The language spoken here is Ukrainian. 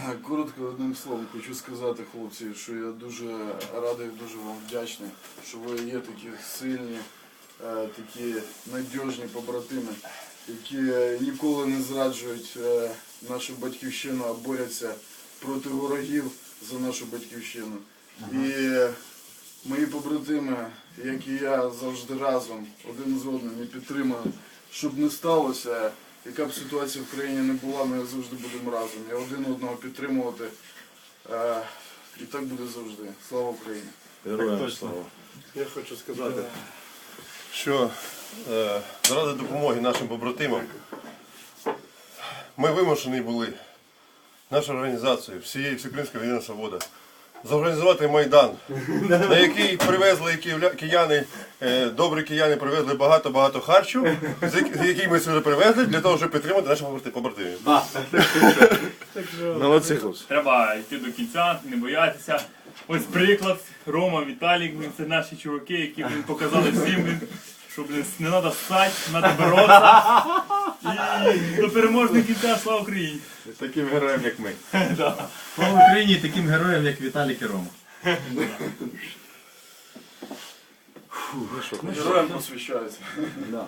Коротко одним словом хочу сказати, хлопці, що я дуже радий, дуже вам вдячний, що ви є такі сильні, е, такі надіжні побратими, які ніколи не зраджують е, нашу батьківщину, а борються проти ворогів за нашу батьківщину. І мої побратими, як і я, завжди разом один з одним і підтримуємо, щоб не сталося. Яка б ситуація в країні не була, ми завжди будемо разом. І один одного підтримувати. Е, і так буде завжди. Слава Україні! Героям слава. Я хочу сказати, що е, заради допомоги нашим побратимам ми вимушені були, наша організація, всієї Всеукраїнська Воєнна Свобода, зорганізувати Майдан, на який привезли київля- кияни, е, добрі кияни привезли багато-багато харчу, з як- який ми сюди привезли для того, щоб підтримати наших побрати- побратимів. Треба йти до кінця, не боятися. Ось приклад, Рома, Віталік, блін, це наші чуваки, які блін, показали всім, блін, що не треба ссать, треба боротися. І до переможних кінця, слава Україні! Таким героям, як ми. Слава Україні і таким героям, як Віталій Керома. Героям посвящається. Да.